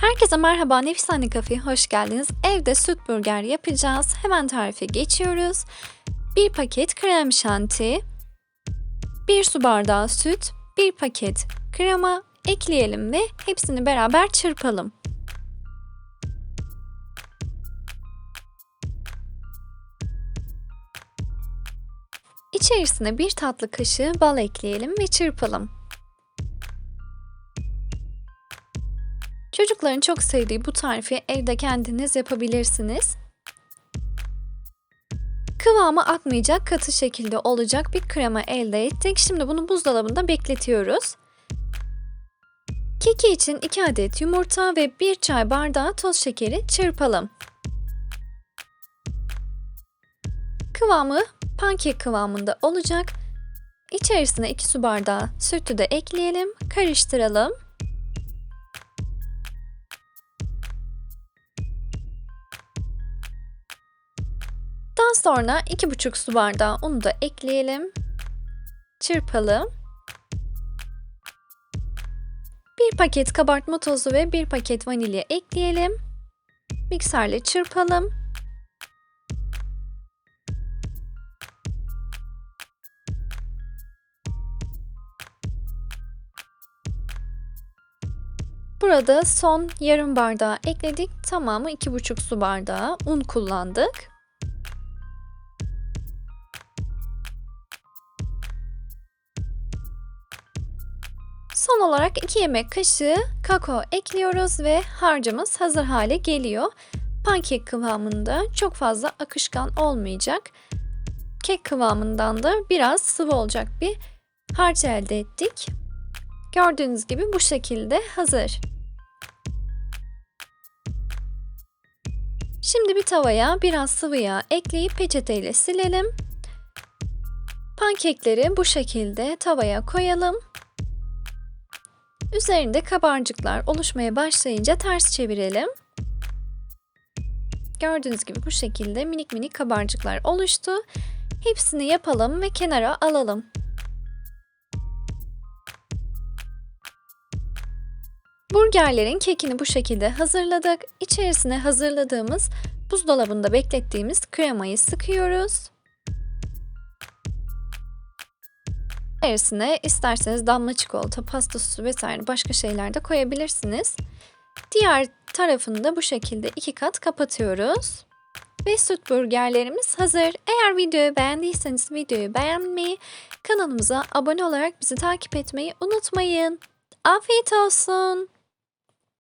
Herkese merhaba Nefisane Kafe'ye hoş geldiniz. Evde süt burger yapacağız. Hemen tarife geçiyoruz. Bir paket krem şanti, bir su bardağı süt, bir paket krema ekleyelim ve hepsini beraber çırpalım. İçerisine bir tatlı kaşığı bal ekleyelim ve çırpalım. Çocukların çok sevdiği bu tarifi evde kendiniz yapabilirsiniz. Kıvamı akmayacak katı şekilde olacak bir krema elde ettik. Şimdi bunu buzdolabında bekletiyoruz. Keki için 2 adet yumurta ve 1 çay bardağı toz şekeri çırpalım. Kıvamı pankek kıvamında olacak. İçerisine 2 su bardağı sütü de ekleyelim, karıştıralım. Daha sonra 2,5 su bardağı unu da ekleyelim. Çırpalım. Bir paket kabartma tozu ve bir paket vanilya ekleyelim. Mikserle çırpalım. Burada son yarım bardağı ekledik. Tamamı 2,5 su bardağı un kullandık. Son olarak 2 yemek kaşığı kakao ekliyoruz ve harcımız hazır hale geliyor. Pankek kıvamında çok fazla akışkan olmayacak. Kek kıvamından da biraz sıvı olacak bir harç elde ettik. Gördüğünüz gibi bu şekilde hazır. Şimdi bir tavaya biraz sıvı yağ ekleyip peçeteyle silelim. Pankekleri bu şekilde tavaya koyalım. Üzerinde kabarcıklar oluşmaya başlayınca ters çevirelim. Gördüğünüz gibi bu şekilde minik minik kabarcıklar oluştu. Hepsini yapalım ve kenara alalım. Burgerlerin kekini bu şekilde hazırladık. İçerisine hazırladığımız buzdolabında beklettiğimiz kremayı sıkıyoruz. İçerisine isterseniz damla çikolata, pasta sosu vesaire başka şeyler de koyabilirsiniz. Diğer tarafını da bu şekilde iki kat kapatıyoruz. Ve süt burgerlerimiz hazır. Eğer videoyu beğendiyseniz videoyu beğenmeyi, kanalımıza abone olarak bizi takip etmeyi unutmayın. Afiyet olsun.